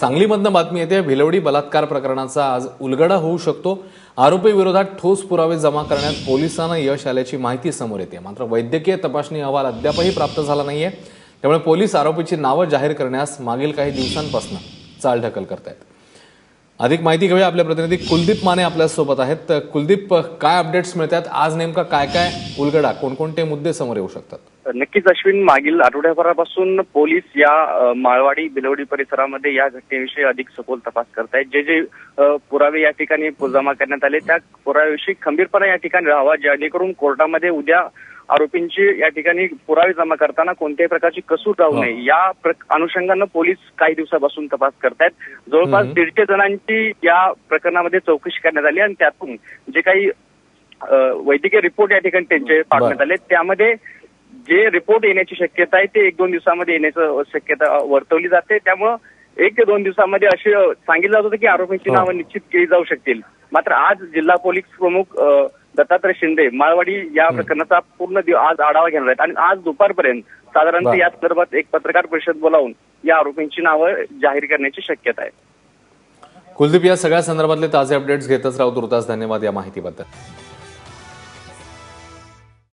सांगलीमधनं बातमी येते. भिलवडी बलात्कार प्रकरणाचा आज उलगडा होऊ शकतो. आरोपीविरोधात ठोस पुरावे जमा करण्यात पोलिसांना यश आल्याची माहिती समोर येते. मात्र वैद्यकीय तपासणी अहवाल अद्यापही प्राप्त झाला नाहीये. त्यामुळे पोलीस आरोपीची नावं जाहीर करण्यास मागील काही दिवसांपासून चालढकल आहेत अधिक माहिती घेऊया. आपले प्रतिनिधी कुलदीप माने आपल्यासोबत आहेत. तर कुलदीप काय अपडेट्स मिळतात? आज नेमका काय काय उलगडा कोणकोणते मुद्दे समोर येऊ शकतात? नक्कीच अश्विन मागील आठवड्याभरापासून पोलीस या माळवाडी बिलवडी परिसरामध्ये या घटनेविषयी अधिक सखोल तपास करतायत. जे जे पुरावे या ठिकाणी जमा करण्यात आले त्या पुराव्याविषयी खंबीरपणा या ठिकाणी राहावा जेणेकरून कोर्टामध्ये उद्या आरोपींची या ठिकाणी पुरावे जमा करताना कोणत्याही प्रकारची कसूर राहू नये. या अनुषंगानं पोलीस काही दिवसापासून तपास करतायत. जवळपास. दीडशे जणांची या प्रकरणामध्ये चौकशी करण्यात आली आणि त्यातून जे काही वैद्यकीय रिपोर्ट या ठिकाणी त्यांचे पाठवण्यात आले त्यामध्ये जे रिपोर्ट येण्याची शक्यता आहे ते एक दोन दिवसामध्ये येण्याचं शक्यता वर्तवली जाते. त्यामुळं एक ते दोन दिवसामध्ये असे सांगितलं जात होतं की आरोपींची हो. नावं निश्चित केली जाऊ शकतील. मात्र आज जिल्हा पोलीस प्रमुख दत्तात्रय शिंदे माळवाडी या प्रकरणाचा पूर्ण आज आढावा घेणार आहेत. आणि आज दुपारपर्यंत साधारणतः. या संदर्भात एक पत्रकार परिषद बोलावून या आरोपींची नावं जाहीर करण्याची शक्यता आहे. कुलदीप या सगळ्या संदर्भातले ताजे अपडेट्स घेतच राहू. तुर्तास धन्यवाद या माहितीबद्दल.